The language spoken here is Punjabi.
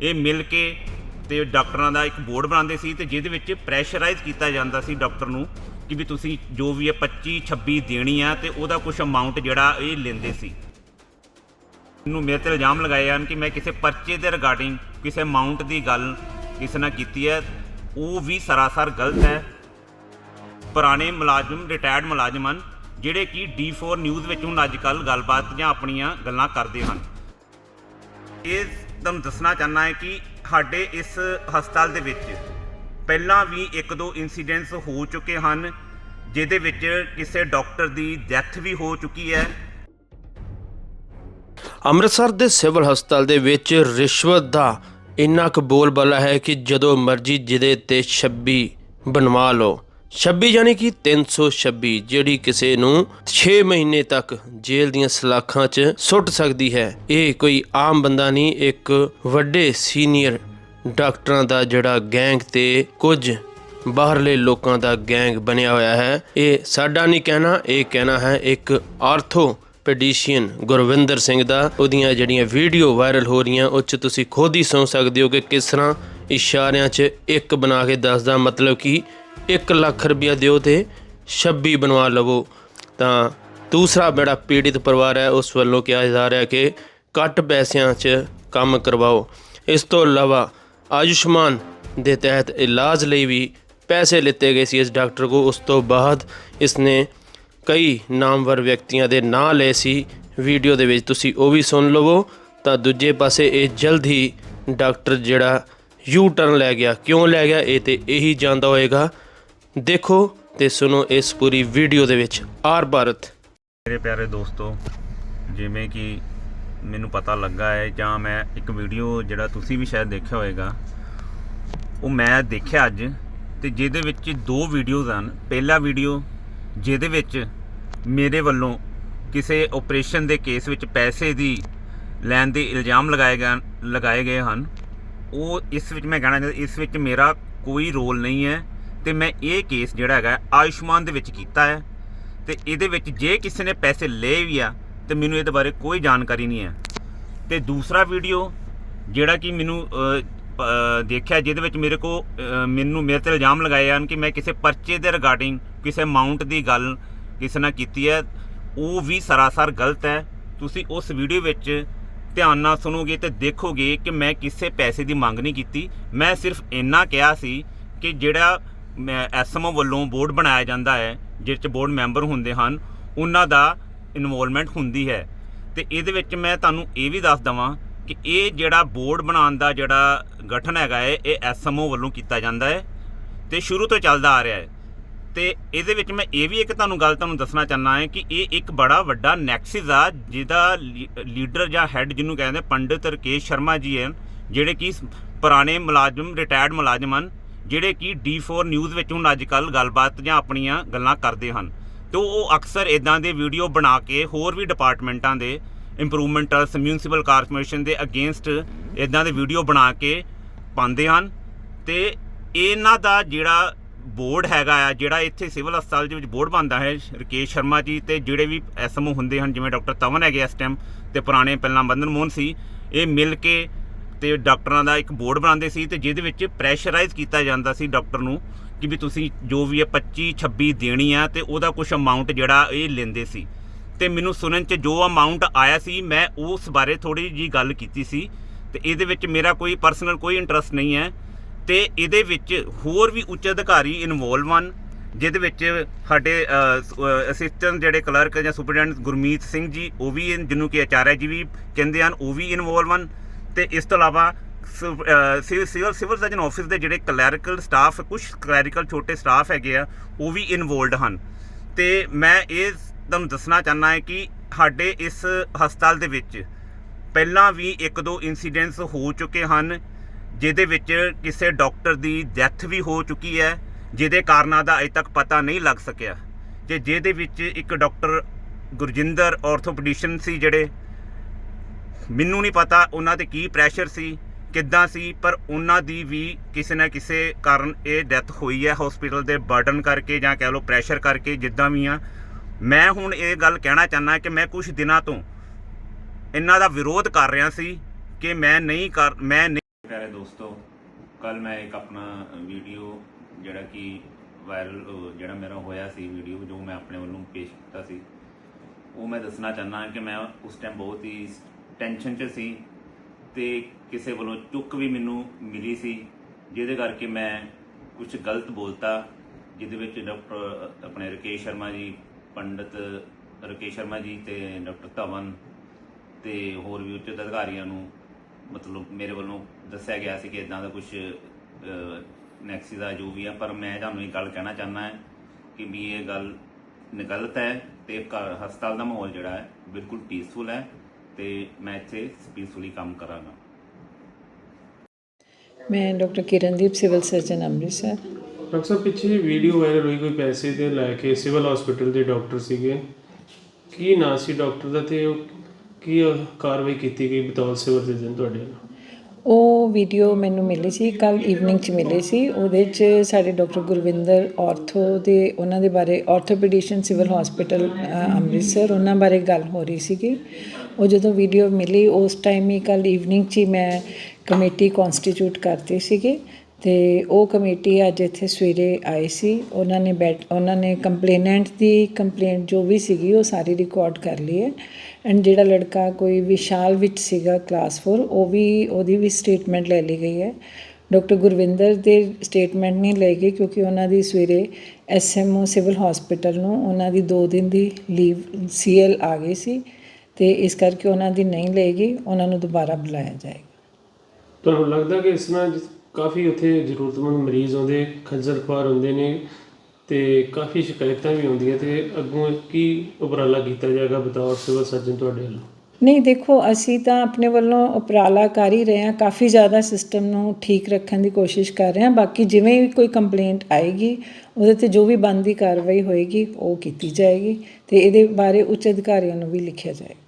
ਇਹ ਮਿਲ ਕੇ ਤੇ ਡਾਕਟਰਾਂ ਦਾ ਇੱਕ ਬੋਰਡ ਬਣਾਉਂਦੇ ਸੀ ਤੇ ਜਿਹਦੇ ਵਿੱਚ ਪ੍ਰੈਸ਼ਰਾਈਜ਼ ਕੀਤਾ ਜਾਂਦਾ ਸੀ ਡਾਕਟਰ ਨੂੰ ਕਿ ਵੀ ਤੁਸੀਂ ਜੋ ਵੀ ਹੈ 25 26 ਦੇਣੀ ਆ ਤੇ ਉਹਦਾ ਕੁਝ ਅਮਾਉਂਟ ਜਿਹੜਾ ਇਹ ਲੈਂਦੇ ਸੀ। ਮੈਨੂੰ ਮੇਰੇ ਤੇ ਇਲਜ਼ਾਮ ਲਗਾਏ ਹਨ ਕਿ ਮੈਂ ਕਿਸੇ ਪਰਚੇ ਦੇ ਰਿਗਾਰਡਿੰਗ ਕਿਸੇ ਅਮਾਉਂਟ ਦੀ ਗੱਲ ਕਿਸੇ ਨਾਲ ਕੀਤੀ ਹੈ। ਉਹ ਵੀ ਸਰਾਸਰ ਗਲਤ ਹੈ। ਪੁਰਾਣੇ ਮੁਲਾਜ਼ਮ ਰਿਟਾਇਰਡ ਮੁਲਾਜ਼ਮ ਹਨ, ਜਿਹੜੇ ਕਿ D4 ਨਿਊਜ਼ ਵਿੱਚ ਹੁਣ ਅੱਜ ਕੱਲ ਗੱਲਬਾਤ ਜਾਂ ਆਪਣੀਆਂ ਗੱਲਾਂ ਕਰਦੇ ਹਨ। ਇਹ ਤੁਹਾਨੂੰ ਦੱਸਣਾ ਚਾਹਨਾ ਹੈ ਕਿ ਸਾਡੇ ਇਸ ਹਸਪਤਾਲ ਦੇ ਵਿੱਚ ਪਹਿਲਾਂ ਵੀ ਇੱਕ ਦੋ ਇਨਸੀਡੈਂਟਸ ਹੋ ਚੁੱਕੇ ਹਨ, ਜਿਹਦੇ ਵਿੱਚ ਕਿਸੇ ਡਾਕਟਰ ਦੀ ਡੈਥ ਵੀ ਹੋ ਚੁੱਕੀ ਹੈ। ਅੰਮ੍ਰਿਤਸਰ ਦੇ ਸਿਵਲ ਹਸਪਤਾਲ ਦੇ ਵਿੱਚ ਰਿਸ਼ਵਤ ਦਾ ਇੰਨਾ ਕੁ ਬੋਲਬਾਲਾ ਹੈ ਕਿ ਜਦੋਂ ਮਰਜ਼ੀ ਜਿਹਦੇ ਤੇ 26 ਬਣਵਾ ਲਓ। 26 ਯਾਨੀ ਕਿ 326 ਜਿਹੜੀ ਕਿਸੇ ਨੂੰ 6 ਮਹੀਨੇ ਤੱਕ ਜੇਲ੍ਹ ਦੀਆਂ ਸਲਾਖਾਂ 'ਚ ਸੁੱਟ ਸਕਦੀ ਹੈ। ਇਹ ਕੋਈ ਆਮ ਬੰਦਾ ਨਹੀਂ, ਇੱਕ ਵੱਡੇ ਸੀਨੀਅਰ ਡਾਕਟਰਾਂ ਦਾ ਜਿਹੜਾ ਗੈਂਗ ਤੇ ਕੁਝ ਬਾਹਰਲੇ ਲੋਕਾਂ ਦਾ ਗੈਂਗ ਬਣਿਆ ਹੋਇਆ ਹੈ। ਇਹ ਸਾਡਾ ਨਹੀਂ ਕਹਿਣਾ, ਇਹ ਕਹਿਣਾ ਹੈ ਇੱਕ ਆਰਥੋ ਪੈਡੀਸ਼ੀਅਨ ਗੁਰਵਿੰਦਰ ਸਿੰਘ ਦਾ। ਉਹਦੀਆਂ ਜਿਹੜੀਆਂ ਵੀਡੀਓ ਵਾਇਰਲ ਹੋ ਰਹੀਆਂ, ਉਹ 'ਚ ਤੁਸੀਂ ਖੁਦ ਹੀ ਸੁਣ ਸਕਦੇ ਹੋ ਕਿ ਕਿਸ ਤਰ੍ਹਾਂ ਇਸ਼ਾਰਿਆਂ 'ਚ ਇੱਕ ਬਣਾ ਕੇ ਦੱਸਦਾ। ਮਤਲਬ ਕਿ 1 ਲੱਖ ਰੁਪਇਆ ਦਿਓ ਤੇ 26 ਬਣਵਾ ਲਵੋ। ਤਾਂ ਦੂਸਰਾ ਬੜਾ ਪੀੜਿਤ ਪਰਿਵਾਰ ਹੈ, ਉਸ ਵੱਲੋਂ ਕਿਹਾ ਜਾ ਰਿਹਾ ਕਿ ਘੱਟ ਪੈਸਿਆਂ 'ਚ ਕੰਮ ਕਰਵਾਓ। ਇਸ ਤੋਂ ਇਲਾਵਾ ਆਯੁਸ਼ਮਾਨ ਦੇ ਤਹਿਤ ਇਲਾਜ ਲਈ ਵੀ ਪੈਸੇ ਲਿੱਤੇ ਗਏ ਸੀ ਇਸ ਡਾਕਟਰ ਕੋ ਉਸ ਤੋਂ ਬਾਅਦ ਇਸਨੇ ਕਈ ਨਾਮਵਰ ਵਿਅਕਤੀਆਂ ਦੇ ਨਾਂ ਲਏ ਸੀ। ਵੀਡੀਓ ਦੇ ਵਿੱਚ ਤੁਸੀਂ ਉਹ ਵੀ ਸੁਣ ਲਵੋ। ਤਾਂ ਦੂਜੇ ਪਾਸੇ ਇਹ ਜਲਦ ਹੀ ਡਾਕਟਰ ਜਿਹੜਾ ਯੂ ਟਰਨ ਲੈ ਗਿਆ। ਕਿਉਂ ਲੈ ਗਿਆ? ਇਹ ਤੇ ਇਹੀ ਜਾਂਦਾ ਹੋਏਗਾ। ਦੇਖੋ ਤੇ ਸੁਣੋ ਇਸ ਪੂਰੀ ਵੀਡੀਓ ਦੇ ਵਿੱਚ ਆਰ ਭਾਰਤ। ਮੇਰੇ ਪਿਆਰੇ ਦੋਸਤੋ, ਜਿਵੇਂ ਕਿ ਮੈਨੂੰ ਪਤਾ ਲੱਗਾ ਹੈ ਜਾਂ ਮੈਂ ਇੱਕ ਵੀਡੀਓ ਜਿਹੜਾ ਤੁਸੀਂ ਵੀ ਸ਼ਾਇਦ ਦੇਖਿਆ ਹੋਵੇਗਾ, ਉਹ ਮੈਂ ਦੇਖਿਆ ਅੱਜ ਤੇ ਜਿਹਦੇ ਵਿੱਚ ਦੋ ਵੀਡੀਓਜ਼ ਹਨ। ਪਹਿਲਾ ਵੀਡੀਓ ਜਿਹਦੇ ਵਿੱਚ ਮੇਰੇ ਵੱਲੋਂ ਕਿਸੇ ਆਪਰੇਸ਼ਨ ਦੇ ਕੇਸ ਵਿੱਚ ਪੈਸੇ ਦੀ ਲੈਣ ਦੇ ਇਲਜ਼ਾਮ ਲਗਾਏ ਗਏ ਲਗਾਏ ਗਏ ਹਨ। ਉਹ ਇਸ ਵਿੱਚ ਮੈਂ ਕਹਿਣਾ ਚਾਹੁੰਦਾ, ਇਸ ਵਿੱਚ ਮੇਰਾ ਕੋਈ ਰੋਲ ਨਹੀਂ ਹੈ। ਤੇ ਮੈਂ ਇਹ ਕੇਸ ਜਿਹੜਾ ਹੈਗਾ ਆਯੁਸ਼ਮਾਨ ਦੇ ਵਿੱਚ ਕੀਤਾ ਹੈ ਤੇ ਇਹਦੇ ਵਿੱਚ ਜੇ ਕਿਸੇ ਨੇ ਪੈਸੇ ਲਏ ਵੀ ਆ, ਤੇ ਮੈਨੂੰ ਇਹਦੇ ਬਾਰੇ ਕੋਈ ਜਾਣਕਾਰੀ ਨਹੀਂ ਹੈ। ਤੇ ਦੂਸਰਾ ਵੀਡੀਓ ਜਿਹੜਾ ਕਿ ਮੈਨੂੰ ਦੇਖਿਆ ਜਿਹਦੇ ਵਿੱਚ ਮੇਰੇ ਕੋ ਮੈਨੂੰ ਮੇਰੇ ਤੇ ਇਲਜ਼ਾਮ ਲਗਾਏ ਹਨ ਕਿ ਮੈਂ ਕਿਸੇ ਪਰਚੇ ਦੇ ਰਿਗਾਰਡਿੰਗ ਕਿਸੇ ਅਮਾਉਂਟ ਦੀ ਗੱਲ ਕਿਸੇ ਨਾਲ ਕੀਤੀ ਹੈ। ਉਹ ਵੀ ਸਰਾਸਰ ਗਲਤ ਹੈ। ਤੁਸੀਂ ਉਸ ਵੀਡੀਓ ਵਿੱਚ ਧਿਆਨ ਨਾਲ ਸੁਣੋਗੇ ਤੇ ਦੇਖੋਗੇ ਕਿ ਮੈਂ ਕਿਸੇ ਪੈਸੇ ਦੀ ਮੰਗ ਨਹੀਂ ਕੀਤੀ। ਮੈਂ ਸਿਰਫ ਇੰਨਾ ਕਿਹਾ ਸੀ ਕਿ ਜਿਹੜਾ ਐਸਐਮਓ ਵੱਲੋਂ ਬੋਰਡ ਬਣਾਇਆ ਜਾਂਦਾ ਹੈ, ਜਿਸ 'ਚ ਬੋਰਡ ਮੈਂਬਰ ਹੁੰਦੇ ਹਨ, ਉਹਨਾਂ ਦਾ ਇਨਵੋਲਵਮੈਂਟ ਹੁੰਦੀ ਹੈ। ਤੇ ਇਹਦੇ ਵਿੱਚ ਮੈਂ ਤੁਹਾਨੂੰ ਇਹ ਵੀ ਦੱਸ ਦਵਾਂ ਕਿ ਇਹ ਜਿਹੜਾ ਬੋਰਡ ਬਣਾਉਣ ਦਾ ਜਿਹੜਾ ਗਠਨ ਹੈਗਾ ਹੈ, ਇਹ ਐਸਐਮਓ ਵੱਲੋਂ ਕੀਤਾ ਜਾਂਦਾ ਹੈ ਤੇ ਸ਼ੁਰੂ ਤੋਂ ਚੱਲਦਾ ਆ ਰਿਹਾ ਹੈ। ਤੇ ਇਹਦੇ ਵਿੱਚ ਮੈਂ ਇਹ ਵੀ ਇੱਕ ਤੁਹਾਨੂੰ ਗੱਲ ਤੁਹਾਨੂੰ ਦੱਸਣਾ ਚਾਹਨਾ ਹੈ ਕਿ ਇਹ ਇੱਕ ਬੜਾ ਵੱਡਾ ਨੈਕਸਿਸ ਆ, ਜਿਹਦਾ ਲੀਡਰ ਜਾਂ ਹੈੱਡ ਜਿਹਨੂੰ ਕਹਿੰਦੇ ਪੰਡਿਤ ਰਕੇਸ਼ ਸ਼ਰਮਾ ਜੀ ਹਨ, ਜਿਹੜੇ ਕਿ ਪੁਰਾਣੇ ਮੁਲਾਜ਼ਮ ਰਿਟਾਇਰਡ ਮੁਲਾਜ਼ਮ ਹਨ। ਜਿਹੜੇ ਕਿ D4 ਨਿਊਜ਼ ਵਿੱਚ ਹੁਣ ਅੱਜ ਕੱਲ ਗੱਲਬਾਤ ਜਾਂ ਆਪਣੀਆਂ ਗੱਲਾਂ ਕਰਦੇ ਹਨ। ਤੇ ਉਹ ਅਕਸਰ ਇਦਾਂ ਦੇ ਵੀਡੀਓ ਬਣਾ ਕੇ ਹੋਰ ਵੀ ਡਿਪਾਰਟਮੈਂਟਾਂ ਦੇ ਇੰਪਰੂਵਮੈਂਟਸ ਮਿਊਨਿਸਪਲ ਕਾਰਪੋਰੇਸ਼ਨ ਦੇ ਅਗੇਂਸਟ ਇਦਾਂ ਦੇ ਵੀਡੀਓ ਬਣਾ ਕੇ ਪਾਉਂਦੇ ਹਨ। ਤੇ ਇਹਨਾਂ ਦਾ ਜਿਹੜਾ ਬੋਰਡ ਹੈਗਾ ਆ, ਜਿਹੜਾ ਇੱਥੇ ਸਿਵਲ ਹਸਪਤਾਲ ਦੇ ਵਿੱਚ ਬੋਰਡ ਬਣਦਾ ਹੈ, ਰਕੇਸ਼ ਸ਼ਰਮਾ ਜੀ ਤੇ ਜਿਹੜੇ ਵੀ ਐਸਐਮਓ ਹੁੰਦੇ ਹਨ, ਜਿਵੇਂ ਡਾਕਟਰ ਤਵਨ ਹੈਗੇ ਇਸ ਟਾਈਮ ਤੇ ਪੁਰਾਣੇ ਪਹਿਲਾਂ ਬੰਦਨ ਮੋਹਨ ਸੀ, ਇਹ ਮਿਲ ਕੇ ਤੇ ਡਾਕਟਰਾਂ ਦਾ ਇੱਕ ਬੋਰਡ ਬਣਾਉਂਦੇ ਸੀ ਤੇ ਜਿਹਦੇ ਵਿੱਚ ਪ੍ਰੈਸ਼ਰਾਈਜ਼ ਕੀਤਾ ਜਾਂਦਾ ਸੀ ਡਾਕਟਰ ਨੂੰ ਕਿ ਵੀ ਤੁਸੀਂ ਜੋ ਵੀ ਹੈ 25 26 ਦੇਣੀ ਆ ਤੇ ਉਹਦਾ ਕੁਝ ਅਮਾਉਂਟ ਜਿਹੜਾ ਇਹ ਲੈਂਦੇ ਸੀ। ਤੇ ਮੈਨੂੰ ਸੁਣਨ ਚ ਜੋ ਅਮਾਉਂਟ ਆਇਆ ਸੀ, ਮੈਂ ਉਸ ਬਾਰੇ ਥੋੜੀ ਜੀ ਗੱਲ ਕੀਤੀ ਸੀ। ਤੇ ਇਹਦੇ ਵਿੱਚ ਮੇਰਾ ਕੋਈ ਪਰਸਨਲ ਕੋਈ ਇੰਟਰਸਟ ਨਹੀਂ ਹੈ। ਤੇ ਇਹਦੇ ਵਿੱਚ ਹੋਰ ਵੀ ਉੱਚ ਅਧਿਕਾਰੀ ਇਨਵੋਲਵ ਹਨ, ਜਿਹਦੇ ਵਿੱਚ ਸਾਡੇ ਅਸਿਸਟੈਂਟ ਜਿਹੜੇ ਕਲਰਕ ਜਾਂ ਸੁਪਰਡੈਂਟ ਗੁਰਮੀਤ ਸਿੰਘ ਜੀ, ਉਹ ਵੀ ਜਿਹਨੂੰ ਕਿ ਆਚਾਰਿਆ ਜੀ ਵੀ ਕਹਿੰਦੇ ਹਨ, ਉਹ ਵੀ ਇਨਵੋਲਵ ਹਨ। ਤੇ ਇਸ ਤੋਂ ਇਲਾਵਾ ਸੁ- ਅਹ civil civil civil surgeon office ਦੇ ਜਿਹੜੇ ਕਲੈਰੀਕਲ ਸਟਾਫ ਕੁਝ ਕਲੈਰੀਕਲ ਛੋਟੇ ਸਟਾਫ ਹੈਗੇ ਆ, ਉਹ ਵੀ ਇਨਵੋਲਡ ਹਨ। ਤੇ ਮੈਂ ਇਹ ਤੁਹਾਨੂੰ ਦੱਸਣਾ ਚਾਹਨਾ ਹੈ ਕਿ ਸਾਡੇ ਇਸ ਹਸਪਤਾਲ ਦੇ ਵਿੱਚ ਪਹਿਲਾਂ ਵੀ ਇੱਕ ਦੋ ਇਨਸੀਡੈਂਟਸ ਹੋ ਚੁੱਕੇ ਹਨ, ਜਿਹਦੇ ਵਿੱਚ ਕਿਸੇ ਡਾਕਟਰ ਦੀ ਡੈਥ ਵੀ ਹੋ ਚੁੱਕੀ ਹੈ, ਜਿਹਦੇ ਕਾਰਨਾਂ ਦਾ ਅਜੇ ਤੱਕ ਪਤਾ ਨਹੀਂ ਲੱਗ ਸਕਿਆ। ਤੇ ਜਿਹਦੇ ਵਿੱਚ ਇੱਕ ਡਾਕਟਰ ਗੁਰਜਿੰਦਰ ਆਰਥੋਪੈਡਿਸ਼ਨ ਸੀ ਜਿਹੜੇ ਮੈਨੂੰ ਨਹੀਂ ਪਤਾ ਉਹਨਾਂ ਤੇ ਕੀ ਪ੍ਰੈਸ਼ਰ ਸੀ, ਕਿੱਦਾਂ ਸੀ, ਪਰ ਉਹਨਾਂ ਦੀ ਵੀ ਕਿਸੇ ਨਾ ਕਿਸੇ ਕਾਰਨ ਇਹ ਡੈਥ ਹੋਈ ਹੈ ਹਸਪੀਟਲ ਦੇ ਬਰਡਨ ਕਰਕੇ ਜਾਂ ਕਹਿ ਲਓ ਪ੍ਰੈਸ਼ਰ ਕਰਕੇ ਜਿੱਦਾਂ ਵੀ ਆ। ਮੈਂ ਹੁਣ ਇਹ ਗੱਲ ਕਹਿਣਾ ਚਾਹਨਾ ਕਿ ਮੈਂ ਕੁਝ ਦਿਨਾਂ ਤੋਂ ਇਹਨਾਂ ਦਾ ਵਿਰੋਧ ਕਰ ਰਿਹਾ ਸੀ ਕਿ ਮੈਂ ਨਹੀਂ ਕਰ, ਮੈਂ ਨਹੀਂ ਪਿਆਰੇ ਦੋਸਤੋ ਕੱਲ ਮੈਂ ਇੱਕ ਆਪਣਾ ਵੀਡੀਓ ਜਿਹੜਾ ਕਿ ਵਾਇਰਲ ਜਿਹੜਾ ਮੇਰਾ ਹੋਇਆ ਸੀ ਵੀਡੀਓ ਜੋ ਮੈਂ ਆਪਣੇ ਵੱਲੋਂ ਪੇਸ਼ ਕੀਤਾ ਸੀ, ਉਹ ਮੈਂ ਦੱਸਣਾ ਚਾਹੁੰਦਾ ਕਿ ਮੈਂ ਉਸ ਟਾਈਮ ਬਹੁਤ ਹੀ ਟੈਨਸ਼ਨ 'ਚ ਸੀ ਤੇ ਕਿਸੇ ਵੱਲੋਂ ਚੁੱਕ ਵੀ ਮੈਨੂੰ ਮਿਲੀ ਸੀ, ਜਿਹਦੇ ਕਰਕੇ ਮੈਂ ਕੁਝ ਗਲਤ ਬੋਲਤਾ, ਜਿਹਦੇ ਵਿੱਚ ਡਾਕਟਰ, ਆਪਣੇ ਰਕੇਸ਼ ਸ਼ਰਮਾ ਜੀ, ਪੰਡਿਤ ਰਕੇਸ਼ ਸ਼ਰਮਾ ਜੀ ਤੇ ਡਾਕਟਰ ਧਵਨ ਤੇ ਹੋਰ ਵੀ ਉੱਚ ਅਧਿਕਾਰੀਆਂ ਨੂੰ ਮਤਲਬ ਮੇਰੇ ਵੱਲੋਂ ਦੱਸਿਆ ਗਿਆ ਸੀ ਕਿ ਇਦਾਂ ਦਾ ਕੁਝ ਨੈਕਸੀ ਦਾ ਜੋ ਵੀ ਆ, ਪਰ ਮੈਂ ਤੁਹਾਨੂੰ ਇਹ ਗੱਲ ਕਹਿਣਾ ਚਾਹੁੰਦਾ ਹੈ ਕਿ ਵੀ ਇਹ ਗੱਲ ਨ- ਗਲਤ ਹੈ ਤੇ ਘਰ ਹਸਪਤਾਲ ਦਾ ਮਾਹੌਲ ਜਿਹੜਾ ਹੈ ਬਿਲਕੁਲ ਪੀਸਫੁਲ ਹੈ। ਤੇ ਮੈਂ ਇੱਥੇ ਪੀਸਫੁਲੀ ਕੰਮ ਕਰਾਂਗਾ। ਮੈਂ doctor Kirandeep civil surgeon Amritsar. Doctor ਸਾਹਿਬ ਪਿੱਛੇ ਵੀਡੀਓ ਵਾਇਰਲ ਹੋਈ ਕੋਈ ਪੈਸੇ ਦੇ ਲੈ ਕੇ ਸਿਵਲ ਹਸਪੀਟਲ ਦੇ ਡਾਕਟਰ ਸੀਗੇ। ਕੀ ਨਾਂ ਸੀ ਡਾਕਟਰ ਦਾ ਤੇ ਉਹ ਕੀ ਕਾਰਵਾਈ ਕੀਤੀ ਗਈ ਬਤੌਰ ਸਿਵਲ ਸਰਜਨ ਤੁਹਾਡੇ ਵੱਲੋਂ? ਉਹ ਵੀਡੀਓ ਮੈਨੂੰ ਮਿਲੀ ਸੀ ਕੱਲ ਈਵਨਿੰਗ ਚ ਮਿਲੀ ਸੀ। ਉਹਦੇ ਚ ਸਾਡੇ ਡਾਕਟਰ ਗੁਰਵਿੰਦਰ ਆਰਥੋ ਦੇ ਉਹਨਾਂ ਦੇ ਬਾਰੇ ਆਰਥੋਪੈਡਿਸ਼ਨ ਸਿਵਲ ਹਸਪੀਟਲ ਅੰਮ੍ਰਿਤਸਰ ਉਹਨਾਂ ਬਾਰੇ ਗੱਲ ਹੋ ਰਹੀ ਸੀਗੀ। ਉਹ ਜਦੋਂ ਵੀਡੀਓ ਮਿਲੀ, ਉਸ ਟਾਈਮ ਹੀ ਕੱਲ ਈਵਨਿੰਗ ਚ ਹੀ ਮੈਂ ਕਮੇਟੀ ਕਨਸਟੀਟਿਊਟ ਕਰਤੀ ਸੀਗੀ ਤੇ ਉਹ ਕਮੇਟੀ ਅੱਜ ਇੱਥੇ ਸਵੇਰੇ ਆਈ ਸੀ। ਉਹਨਾਂ ਨੇ ਬੈਠ, ਉਹਨਾਂ ਨੇ ਕੰਪਲੇਨੈਂਟ ਦੀ ਕੰਪਲੇਂਟ ਜੋ ਵੀ ਸੀਗੀ ਉਹ ਸਾਰੀ ਰਿਕਾਰਡ ਕਰ ਲਈ ਹੈ। ਐਂਡ ਜਿਹੜਾ ਲੜਕਾ ਕੋਈ ਵਿਸ਼ਾਲ ਵਿੱਚ ਸੀਗਾ ਕਲਾਸ 4 ਉਹ ਵੀ, ਉਹਦੀ ਵੀ ਸਟੇਟਮੈਂਟ ਲੈ ਲਈ ਗਈ ਹੈ। ਡਾਕਟਰ ਗੁਰਵਿੰਦਰ ਦੇ ਸਟੇਟਮੈਂਟ ਨਹੀਂ ਲਈ ਗਈ ਕਿਉਂਕਿ ਉਹਨਾਂ ਦੀ ਸਵੇਰੇ ਐਸਐਮਓ ਸਿਵਲ ਹਸਪੀਟਲ ਨੂੰ ਉਹਨਾਂ ਦੀ 2 ਦਿਨ ਦੀ ਲੀਵ ਸੀਐਲ ਆ ਗਈ ਸੀ। ਤੇ ਇਸ ਕਰਕੇ ਉਹਨਾਂ ਦੀ ਨਹੀਂ ਲਏਗੀ ਉਹਨਾਂ ਨੂੰ ਦੁਬਾਰਾ ਬੁਲਾਇਆ ਜਾਏਗਾ। ਤੁਹਾਨੂੰ ਲੱਗਦਾ ਕਿ ਇਸ ਨਾਲ ਕਾਫੀ ਉੱਥੇ ਜ਼ਰੂਰਤਮੰਦ ਮਰੀਜ਼ ਆਉਂਦੇ ਖੱਜਲ ਖੁਆਰ ਹੁੰਦੇ ਨੇ ਤੇ ਕਾਫੀ ਸ਼ਿਕਾਇਤਾਂ ਵੀ ਆਉਂਦੀਆਂ ਤੇ ਅੱਗੋਂ ਕੀ ਉਪਰਾਲਾ ਕੀਤਾ ਜਾਏਗਾ ਬਤੌਰ ਸਿਵਲ ਸਰਜਨ ਤੁਹਾਡੇ ਵੱਲੋਂ? ਨਹੀਂ ਦੇਖੋ ਅਸੀਂ ਤਾਂ ਆਪਣੇ ਵੱਲੋਂ ਉਪਰਾਲਾ ਕਰ ਹੀ ਰਹੇ ਹਾਂ ਕਾਫੀ ਜ਼ਿਆਦਾ ਸਿਸਟਮ ਨੂੰ ਠੀਕ ਰੱਖਣ ਦੀ ਕੋਸ਼ਿਸ਼ ਕਰ ਰਹੇ ਹਾਂ ਬਾਕੀ ਜਿਵੇਂ ਵੀ ਕੋਈ ਕੰਪਲੇਂਟ ਆਏਗੀ ਉਹਦੇ ਤੇ ਜੋ ਵੀ ਬਣਦੀ ਕਾਰਵਾਈ ਹੋਏਗੀ ਉਹ ਕੀਤੀ ਜਾਏਗੀ ਤੇ ਇਹਦੇ ਬਾਰੇ ਉੱਚ ਅਧਿਕਾਰੀਆਂ ਨੂੰ ਵੀ ਲਿਖਿਆ ਜਾਏਗਾ।